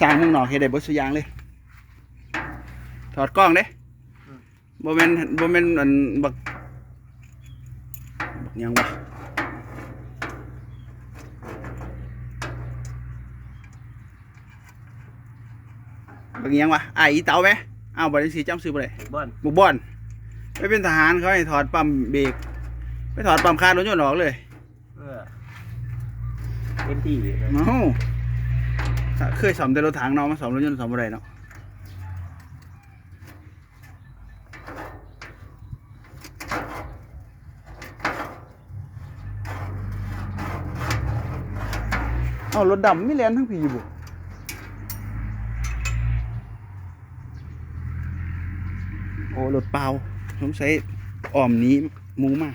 สร้างเมึงนอกเฮ็ดได้เบิดสุอยางเลย ถอดกล้องเด้บ่แม่นบ่แม่นอันบักบักหยังวะบักหยังวะอ้ายอีเต๋าไหมอ้าวบ่ได้สิจำชื่อบ่ได้บ้านบุกบอนไปเป็นทหารเขาให้ถอดปั๊มเบรกไปถอดปั๊มคาร์รถยนต์ออกเลย เออเต็มที่เลยเอ้าถ้า เคยสอมแต่รถถังเนาะมาสอมรถยนต์สอมอะไรเนาะเอารถดำไม่เลนทั้งผีบุโอ้รถเปล่าสงสัยอ้อมนี้มูมา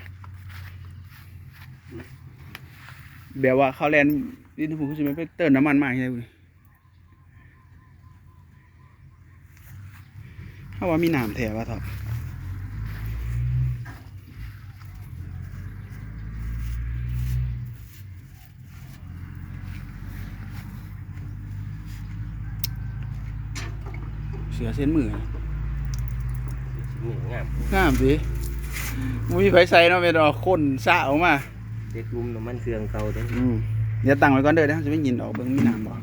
แบบว่าเขาแลนนี่ผมก็จะไม่ไปเติมน้ำมันมากใช่ไหม ถ้าว่ามีน้ำแถวว่าท็อปเสือเส้นมือนี่งามงามสิมุ้ยไฟใส่เนาะเป็นดอกคนสะออกมาเด็กรุมน้ำมันเครื่องเก่าเด้ออืมเดี๋ยวตั้งไว้ก่อนเด้อนะจะไม่ยินออกเบิ่งมีน้ำบ่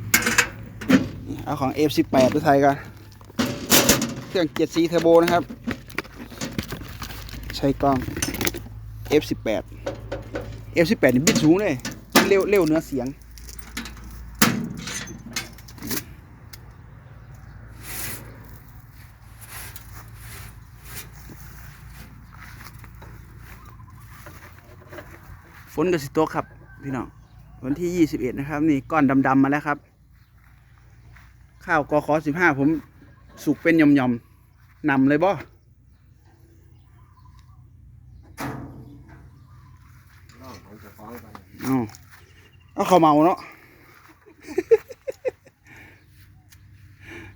นี่เอาของ F18 ไปใส่กันเค รื่อง7สีเทอร์โบนะครับ ใช้กล้อง F18 F18 นี่บิดสูงเลย เร็วเร็วเนื้อเสียง ฝนก็สิตครับ พี่น้อง วันที่ 21 นะครับ นี่ก้อนดำ ๆ มาแล้วครับ ข้าวกอขอ15 ผมสุกเป็นย่อมๆ นำเลยบ่น้องของเจ้าเอาเขาเมาเนาะ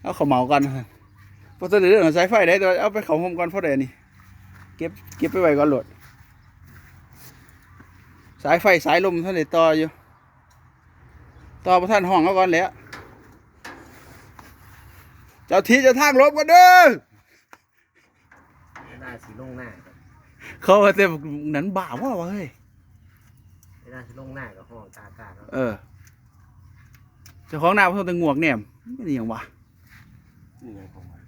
เอาข้าวเมากันเพราะตอนนี้เรื่องสายไฟได้แต่ว่าเอาไปเขาโฮมก่อนเพราะเดี๋ยวนี้เก็บเก็บไปไว้ก่อนโหลดสายไฟสายลมท่านได้ต่ออยู่ต่อประท่านห้องเอาก่อนแล้วเจ้าทีจะทางลบกันเด้อาสีลงหน้าครับเขาว่าแต่นั้นบ้าว่าวะเฮ้ยหน้าสีลงหน้ากับห้องตากาเนาะเออเจ้าของหน้าเพิ่งตะงวกเนี่ยไม่ได้หยังวะ นี่ยังของมัน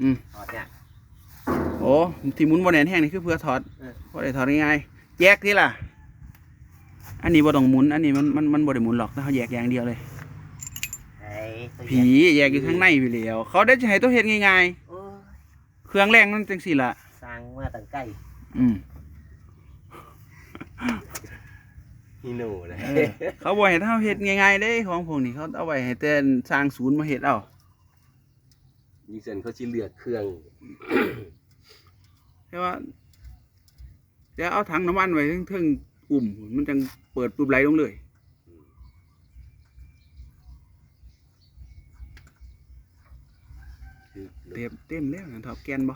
อืมถอดเนี่ย โอ้ที่หมุนบนแหนนแห้งนี่คือเพื่อถอดเออพอได้ถอดง่ายๆแยกที่ล่ะ อันนี้บ่ต้องหมุน อันนี้มันมันมันบ่ได้หมุนหรอกแต่เขาแยกอย่างเดียวเลย ไอ้ตัวผีแยกอยู่ข้างในอยู่แล้วเขาได้จะให้ตัวเฮ็ดง่ายโอ้ยๆเครื่องแรงมันจังสี่ล่ะ สร้างมาตั้งใกล้อืมฮีโน่เลยเออเขาบ่ให้เฮาเฮ็ดง่ายๆเด้ของพวกนี้เขาเอาไว้ให้แต่สร้างศูนย์มาเฮ็ดเอา ยิงเซนเขาชิเลือกเครื่องแต่ว่าจะเอาถังน้ำมันไว้เทึงๆอุ่มมันจังเปิดปุ๊บไหลลงเลยคือเต็มเต็มแล้วนะท็อปแกนบ่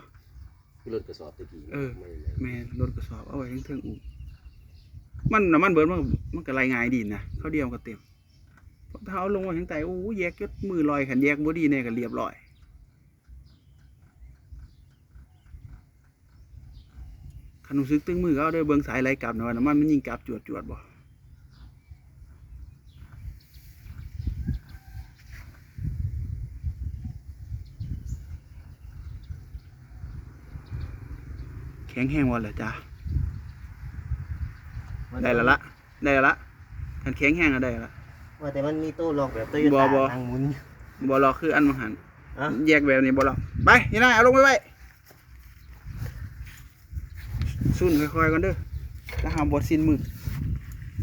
รถกระสอบตะกี้เออไม่ไม่แม่นรถกระสอบเอาไว้เทึงๆอุ่มมันน้ำมันเบิดมันก็มันก็รายงายดีนะเขาเดียวก็เต็มเพราะถ้าเอาลงไว้ข้างใต้โอ้แยกยดมือลอยขันแยกบ่ดีแน่ก็เรียบร้อย นรู้สึกตึงมือก็เอาเด้อเบิ่งสายไหลกลับนะว่าน้ำมันมันยิงกลับจวดจวดๆบ่แข็งแห้งวันเลยจ้าได้และละได้และละคันแข็งแห้งก็ได้ละว่าแต่มันมีตู้ล็อกแบบโตโยบ่ต้าบ่ทางหมุนบ่หรอกคืออันมังหันอะแยกแบบนี้บ่หรอกไปนี่นายเอาลงไปไว้ ซุนค่อยๆกันเด้อแล้วหาบดซินมือ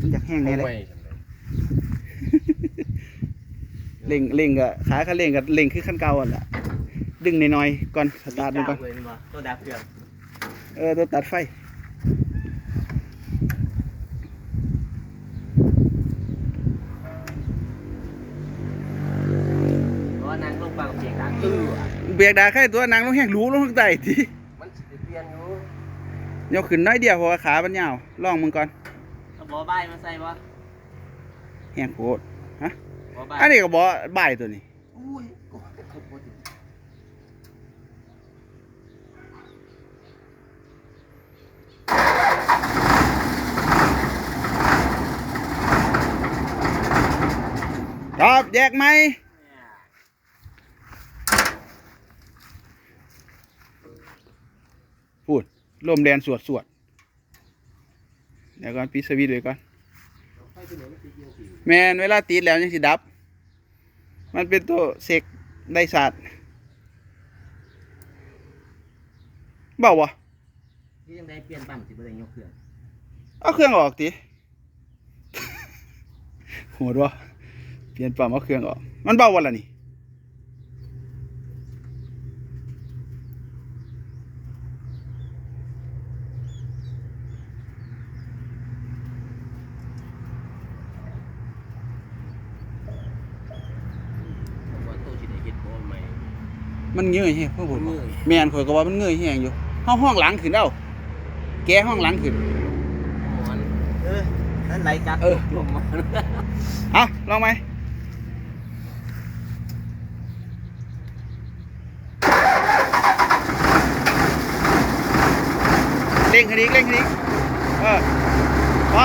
มันอยากแห้งแน่เลยเล่งเล่งกะขาเขาเล่งกะเล่งคือขั้นเก่าอะละดึงน้อยๆก่อนสตาร์ทมังก่อนตัวดับเครื่องเออตัวตัดไฟเบียกดาตื้อเบียกดาใครตัวนางลงแห้งรู้ลงข้งแต่ที่ ยกขึ้นน้อยเดียวเพราะว่าขามันยาวลองมึงก่อนเอาบ่อใบมาใส่บ่แห้งโคตรฮะบ่อใบอันนี้ก็บ่บ่ายตัวนี้อุ้ยโอ้ยทุบหมดครับแยกไหม เนี่ย พูด ลมแดนสวดสวดเดี๋ยวก่อนปิดสวิตช์ไว้ก่อนไฟตัวไหนมันสิยิงผีแมนเวลาติดแล้วยังสิดับ มันเป็นตัวเสกได้ศาสตร์เบาวะที่ยังได้เปลี่ยนปั๊มสิบ่ได้ยกเครื่องเอาเครื่องออกติโหดวะเปลี่ยนปั๊มเอาเครื่องออก มันเบาวะล่ะนี่ ผมว่าตู้สิได้เฮ็ดบ่ใหม่ มันเงยแฮงเพื่อผมเงยแมนข่อยก็ว่ามันเงยแฮงอยู่ห้องห้องหลังขึ้นเอ้าแกห้องหลังขึ้นหมอนเออนั่นไหลจับเออลงมาเอาลองไหมเร่งขึ้นอีกเร่งขึ้นอีกเออพอ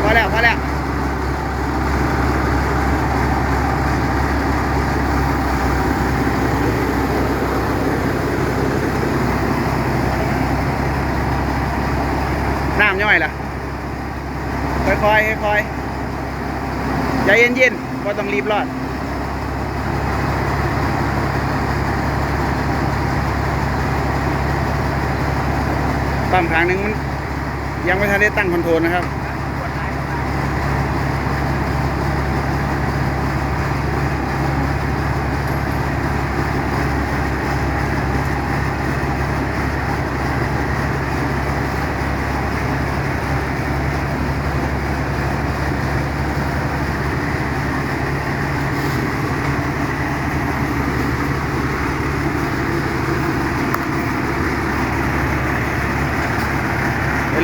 พอแล้วพอแล้วน้ำย่อยล่ะ ค่อยๆค่อยๆใจเย็นๆว่า ต้องรีบรอดปั๊มครั้งหนึ่งมันยังไม่ทันได้ตั้งคอนโทรลนะครับ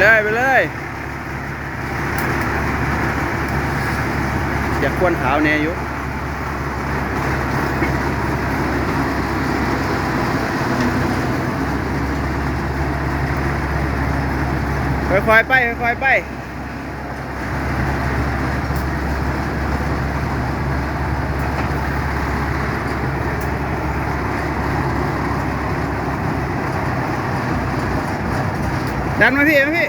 เลยไปเลยอยากควนขาวเนี่ยอยู่ค่อยๆไปค่อยๆไป ดันมาพี่มาพี่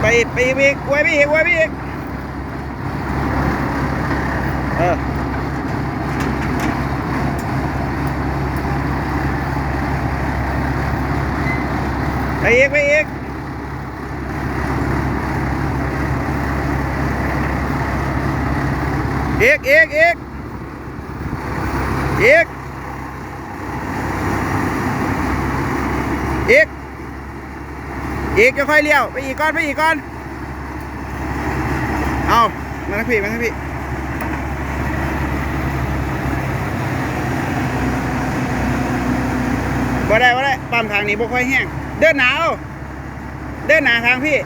ไปไปอีกไปอีกไว้ไปอีกไว้ไปอีกเออไปอีกไปอีก อีกอีกอีกอีกอีกอีกจะค่อยเลี้ยวไปอีกก้อนไปอีกก้อนเอามาทั้งพี่มาทั้งพี่บ่ได้บ่ได้ปั๊มทางนี้บ่ค่อยแห้งเดินหนาวเดินหนาทางพี่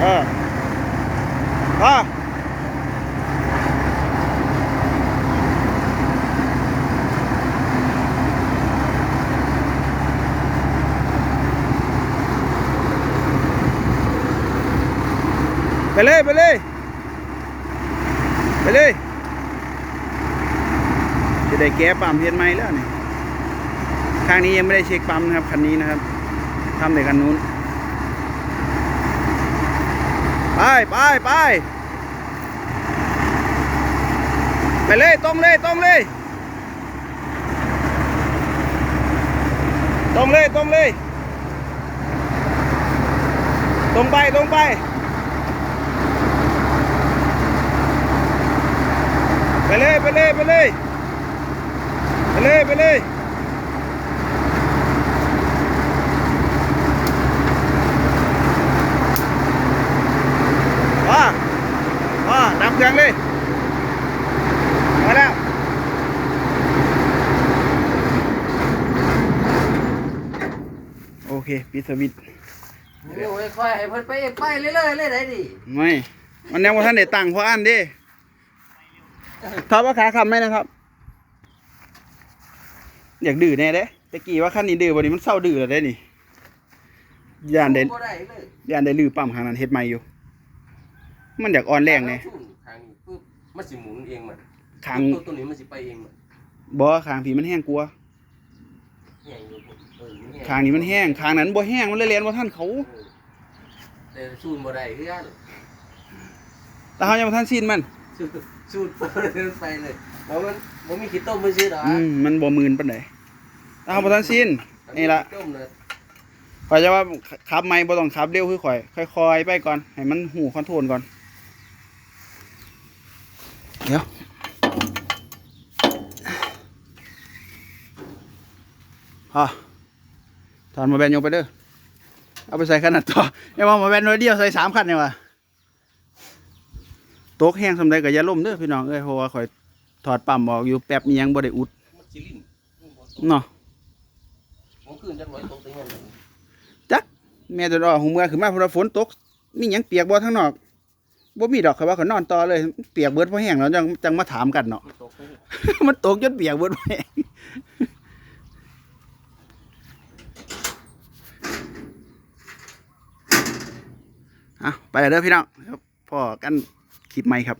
เออพอ ไปเลย ไปเลย ไปเลยจะได้แก้ปั๊มเพียนไหมแล้วนี่ข้างนี้ยังไม่ได้เช็คปั๊มนะครับคันนี้นะครับทำแต่คันนู้น ไปไปไปไปเลยตรงเลยตรงเลยตรงเลยตรงเลยตรงไปตรงไป ไปเลยไปเลยไปเลยไปเลยไปเลยว้าว้าดับเครื่องเลยมาแล้วโอเคปิดสวิตช์โอ้ค่อยให้เพิ่นไปไปเรื่อยๆเลยได้ดิไม่มันยังว่าท่านได้ตังค์เพราะอันดิ ทอปว่าขาคำไหมนะครับ อยากดื้อแน่เด้ตะกี้ว่าขั้นนี้ดื้อวันนี้มันเศร้าดื้อแล้วได้นี่ยานได้บ่ได้เลยยานได้ลือปั๊มข้างนั้นเฮ็ดใหม่อยู่ มันอยากอ่อนแรงไงทางนี้ปึ๊บมันสิหมุนเองมันขางตัวตัวนี้มันสิไปเองมันบ่ขางผีมันแห้งกลัวแห้งอยู่เออมันแห้งขางนี้มันแห้งขางนั้นบ่แห้งมันเลยเรียนว่าท่านเขาเออแต่สูนบ่ได้คือกันแต่เขายังบ่ท่านสิ้นมัน สูนสูนเดินไปเลยเพราะมันบ่มีขี้ต้มมันซื้อดอกอืมมันบ่มื่นปานใดแต่เขาบ่ท่านสิ้นนี่ล่ะขี้ต้มน่ะข่อยจะว่าขับไม่บ่ต้องขับเร็วคือข่อย ค่อยๆไปก่อน ให้มันหูคอนโทรลก่อน เดี๋ยวพอถอนมาแบนยกไปเด้อ เอาไปใส่ขนาดต่อไอ้ว่ามาแบนน้อยเดียวใส่สามคันเนี่ยวะโต๊ะแห้งสำใดก็อย่าล่มเด้อพี่น้องเอ้ยเพราะว่าข่อยถอดปั๊มออกอยู่แป๊บมียังบ่ได้อุดมันสิลิ้นเนาะมันคืนจักร้อยตกตึงนั่นแม่ตัวดอกหูเมื่อขึ้นมาเพราะว่าฝนตกมีหยังเปียกบ่ทั้งนอกบ่มีดอกเขาว่าเขานอนต่อเลย เปียกเบิดเพราะแห้งแล้วจังจังมาถามกันเนาะ มันตกตึงมันตกจนเปียกเบิดแห้งอะไปเด้อพี่น้องครับพ่อกัน คลิปใหม่ครับ